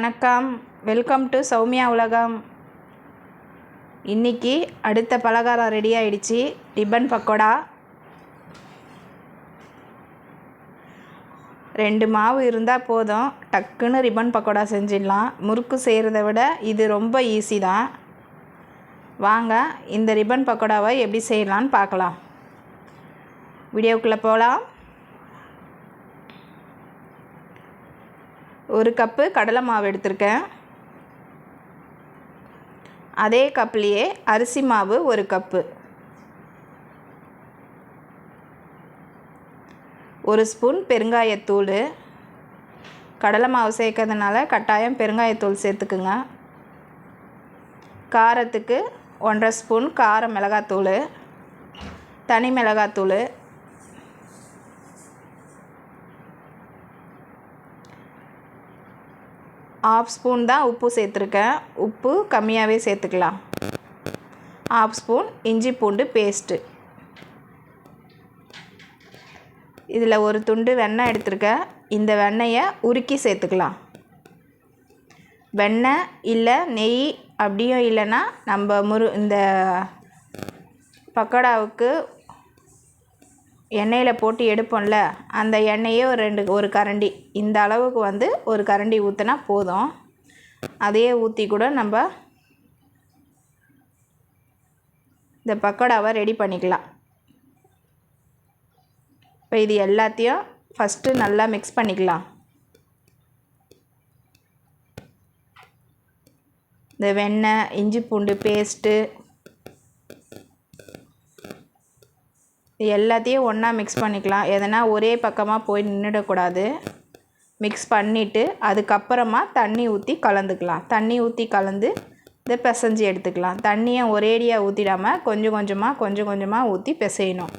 வணக்கம். Welcome to Soumya உலகம். இன்னைக்கு அடுத்த பலகாரம் ரெடி ஆகிடுச்சி ரிப்பன் பக்கோடா. ரெண்டு மாவு இருந்தால் போதும். டக்குன்னு ரிப்பன் பக்கோடா செஞ்சிடலாம். முறுக்கு செய்கிறத விட இது ரொம்ப ஈஸி தான். வாங்க இந்த ரிப்பன் பக்கோடாவை எப்படி செய்யலான்னு பார்க்கலாம். வீடியோக்குள்ளே போகலாம். ஒரு கப்பு கடலை மாவு எடுத்திருக்கேன். அதே கப்லேயே அரிசி மாவு ஒரு கப்பு. ஒரு ஸ்பூன் பெருங்காயத்தூள் கடலை மாவு சேர்க்கறதுனால கட்டாயம் பெருங்காயத்தூள் சேர்த்துக்குங்க. காரத்துக்கு ஒன்றரை ஸ்பூன் கார மிளகாத்தூள் தனி மிளகாத்தூள் ஆஃப் ஸ்பூன் தான் உப்பு சேர்த்துருக்கேன். உப்பு கம்மியாகவே சேர்த்துக்கலாம். ஆஃப் ஸ்பூன் இஞ்சி பூண்டு பேஸ்ட்டு இதில் ஒரு துண்டு வெண்ணெய் எடுத்திருக்கேன். இந்த வெண்ணெயை உருக்கி சேர்த்துக்கலாம். வெண்ணெய் இல்லை நெய் அப்படியும் இல்லைன்னா நம்ம முரு இந்த பக்கோடாவுக்கு எண்ணெயில் போட்டு எடுப்போம்ல அந்த எண்ணெயே ஒரு ரெண்டு ஒரு கரண்டி. இந்த அளவுக்கு வந்து ஒரு கரண்டி ஊற்றினா போதும். அதையே ஊற்றி கூட நம்ம இந்த பக்கோடாவை ரெடி பண்ணிக்கலாம். இப்போ இது எல்லாத்தையும் ஃபஸ்ட்டு நல்லா மிக்ஸ் பண்ணிக்கலாம். இந்த வெண்ணெய் இஞ்சி பூண்டு பேஸ்ட்டு எல்லாத்தையும் ஒன்றா மிக்ஸ் பண்ணிக்கலாம். எதனா ஒரே பக்கமாக போய் நின்றுடக்கூடாது மிக்ஸ் பண்ணிவிட்டு அதுக்கப்புறமா தண்ணி ஊற்றி கலந்துக்கலாம். தண்ணி ஊற்றி கலந்து இதை பிசைஞ்சு எடுத்துக்கலாம். தண்ணியை ஒரேடியாக ஊற்றிடாமல் கொஞ்சம் கொஞ்சமாக கொஞ்சம் கொஞ்சமாக ஊற்றி பிசையணும்.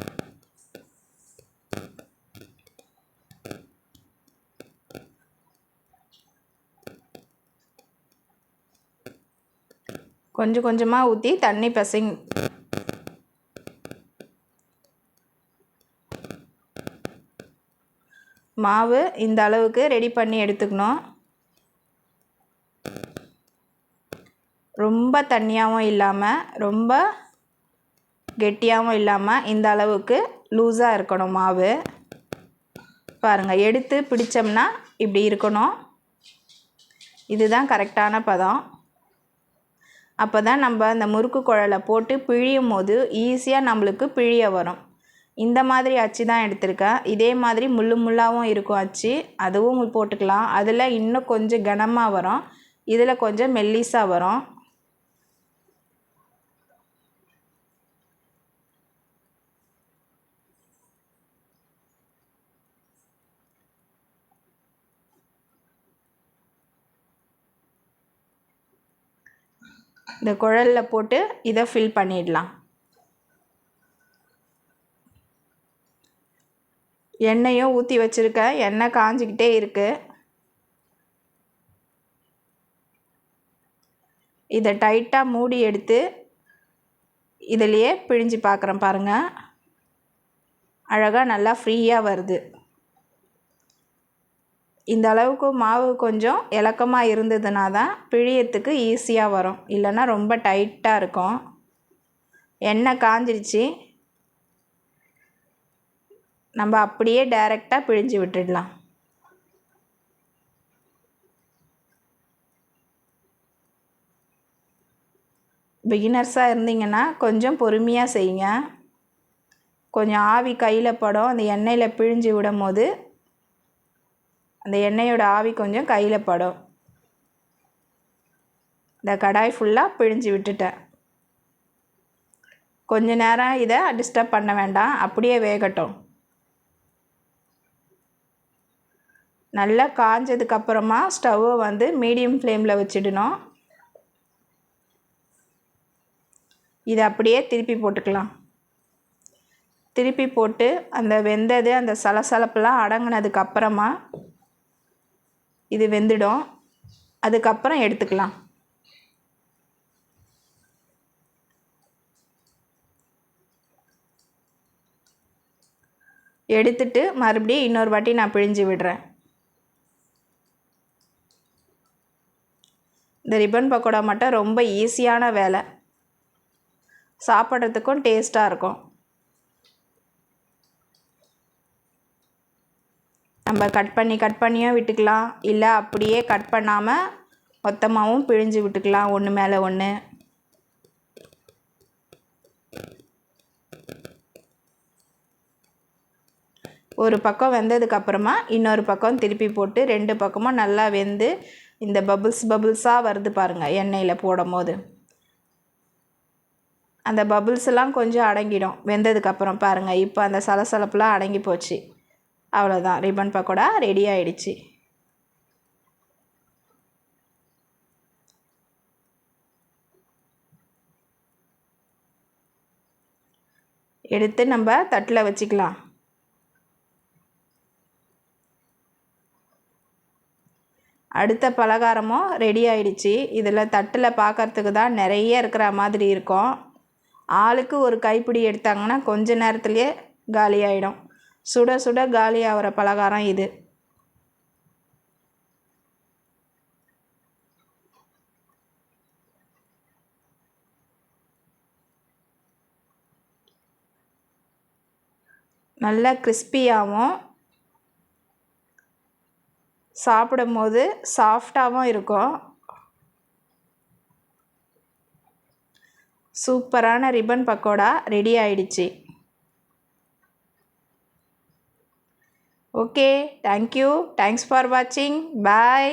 கொஞ்சம் கொஞ்சமாக ஊற்றி தண்ணி பிசைங் மாவு இந்த அளவுக்கு ரெடி பண்ணி எடுத்துக்கணும். ரொம்ப தண்ணியாகவும் இல்லாமல் ரொம்ப கெட்டியாகவும் இல்லாமல் இந்த அளவுக்கு லூஸாக இருக்கணும் மாவு. பாருங்கள் எடுத்து பிடிச்சோம்னா இப்படி இருக்கணும். இதுதான் கரெக்டான பதம். அப்போ தான் நம்ம அந்த முறுக்கு குழலை போட்டு பிழியும் போது ஈஸியாக நம்மளுக்கு பிழிய வரும். இந்த மாதிரி அச்சு தான் எடுத்திருக்கேன் இதே மாதிரி முள்ளு முள்ளாகவும் இருக்கும் அச்சு. அதுவும் போட்டுக்கலாம். அதில் இன்னும் கொஞ்சம் கனமாக வரும். இதில் கொஞ்சம் மெல்லிஸாக வரும். இந்த குழலில் போட்டு இதை ஃபில் பண்ணிடலாம். எண்ணெயும் ஊற்றி வச்சுருக்கேன் எண்ணெய் காஞ்சிக்கிட்டே இருக்குது இதை டைட்டாக மூடி எடுத்து இதிலையே பிழிஞ்சு பார்க்குறேன் பாருங்கள் அழகாக நல்லா ஃப்ரீயாக வருது. இந்த அளவுக்கு மாவு கொஞ்சம் இலக்கமாக இருந்ததுன்னா தான் பிழியத்துக்கு ஈஸியாக வரும். இல்லைன்னா ரொம்ப டைட்டாக இருக்கும். எண்ணெய் காஞ்சிருச்சு. நம்ம அப்படியே டைரெக்டாக பிழிஞ்சு விட்டுடலாம். பிகினர்ஸாக இருந்தீங்கன்னா கொஞ்சம் பொறுமையாக செய்யுங்க. கொஞ்சம் ஆவி கையில் படும். அந்த எண்ணெயில் பிழிஞ்சு விடும் போது அந்த எண்ணெயோட ஆவி கொஞ்சம் கையில் படும். இந்த கடாய் ஃபுல்லாக பிழிஞ்சு விட்டுட்டேன். கொஞ்ச நேரம் இதை டிஸ்டர்ப் பண்ண வேண்டாம். அப்படியே வேகட்டும். நல்லா காஞ்சதுக்கப்புறமா ஸ்டவ்வை வந்து மீடியம் ஃப்ளேமில் வச்சிடணும். இதை அப்படியே திருப்பி போட்டுக்கலாம். திருப்பி போட்டு அந்த வெந்தது அந்த சலசலப்பெல்லாம் அடங்கினதுக்கப்புறமா இது வெந்துடும். அதுக்கப்புறம் எடுத்துக்கலாம். எடுத்துட்டு மறுபடியும் இன்னொரு வாட்டி நான் பிழிஞ்சு விடுறேன். இந்த ரிப்பன் பக்கோடா மட்டும் ரொம்ப ஈஸியான வேலை. சாப்பிட்றதுக்கும் டேஸ்ட்டாக இருக்கும். நம்ம கட் பண்ணி கட் பண்ணியும் விட்டுக்கலாம். இல்லை அப்படியே கட் பண்ணாமல் மொத்தமாகவும் பிழிஞ்சு விட்டுக்கலாம். ஒன்று மேலே ஒன்று ஒரு பக்கம் வெந்ததுக்கப்புறமா இன்னொரு பக்கம் திருப்பி போட்டு ரெண்டு பக்கமும் நல்லா வெந்து இந்த பபுள்ஸ் பபுள்ஸாக வருது பாருங்கள் எண்ணெயில் போடும் போது அந்த பபுள்ஸ் எல்லாம் கொஞ்சம் அடங்கிடும் வெந்ததுக்கப்புறம் பாருங்கள் இப்போ அந்த சலசலப்புலாம் அடங்கி போச்சு. அவ்வளோதான் ரிப்பன் பக்கோடா ரெடி ஆயிடுச்சு. எடுத்து நம்ம தட்டில் வச்சுக்கலாம். அடுத்த பலகாரமும் ரெடி ஆயிடுச்சு. இதில் தட்டில் பார்க்கறதுக்கு தான் நிறைய இருக்கிற மாதிரி இருக்கும். ஆளுக்கு ஒரு கைப்பிடி எடுத்தாங்கன்னா கொஞ்ச நேரத்துலேயே காலியாயிடும் சுட சுட காலி ஆகிற பலகாரம் இது. நல்லா கிறிஸ்பியாகவும் சாப்பிடும் போது சாஃப்டாகவும் இருக்கும். சூப்பரான ரிப்பன் பக்கோடா ரெடி ஆயிடுச்சு. Okay thank you thanks for வாட்சிங் பாய்